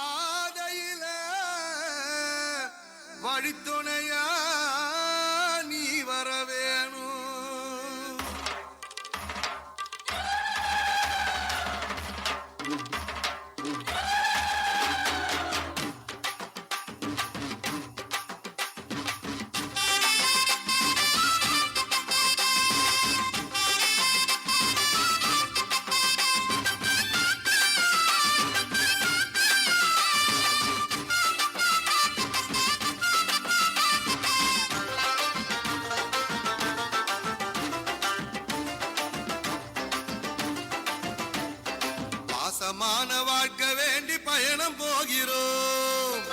பாதையில வழித்துணையா பாசமான வாழ்க்கை வேண்டி பயணம் போகிறோம்.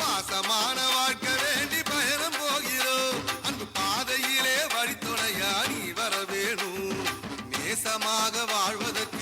பாசமான வாழ்க்கை வேண்டி பயணம் போகிறோம். அன்பு பாதையிலே வழித்துணையா நீ வர வேணும். நேசமாக வாழ்வதற்கு